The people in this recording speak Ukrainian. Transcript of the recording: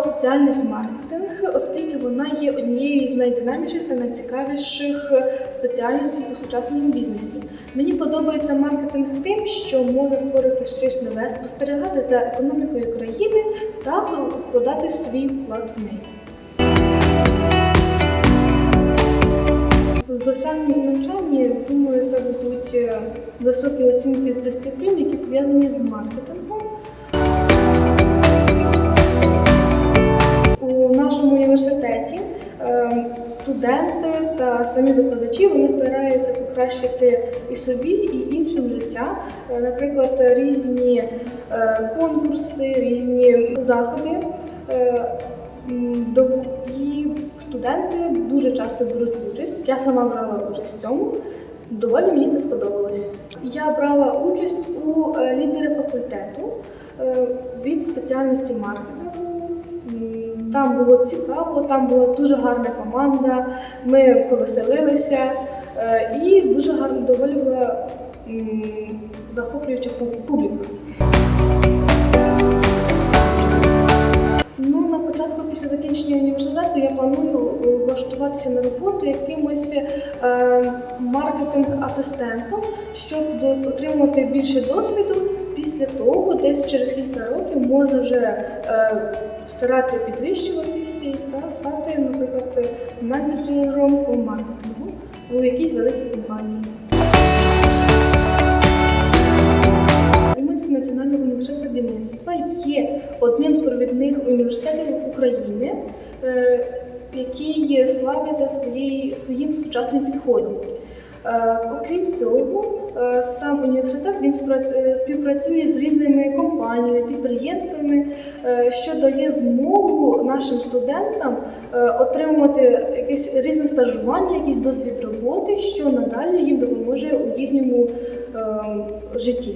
спеціальність маркетинг, оскільки вона є однією з найдинамічних та найцікавіших спеціальностей у сучасному бізнесі. Мені подобається маркетинг тим, що можна створити щось нове, спостерігати за економікою країни та вкладати свій вклад в неї. З досягнень навчання, думаю, це будуть високі оцінки з дисциплін, які пов'язані з маркетингом. Студенти та самі викладачі вони стараються покращити і собі, і іншим життя. Е, Наприклад, різні е, конкурси, різні заходи. е, І студенти дуже часто беруть участь. Я сама брала участь в цьому. Доволі мені це сподобалось. Я брала участь у лідері факультету від спеціальності маркетингу. Там було цікаво, там була дуже гарна команда. Ми повеселилися е, і дуже гарно доволі була захоплююча публіка. Ну, на початку після закінчення університету я планую влаштуватися на роботу якимось е, маркетинг-асистентом, щоб отримати більше досвіду. Після того, десь через кілька років, можна вже е, старатися підвищуватися та стати, наприклад, менеджером по маркетингу у якійсь великій компанії. Румунський національний університет садівництва є одним з провідних університетів України, е, який славиться своїм сучасним підходом. Е, Окрім цього, е, сам університет він е, співпрацює з різними компаніями, підприємствами, що дає змогу нашим студентам отримувати якесь різне стажування, якийсь досвід роботи, що надалі їм допоможе у їхньому е, житті.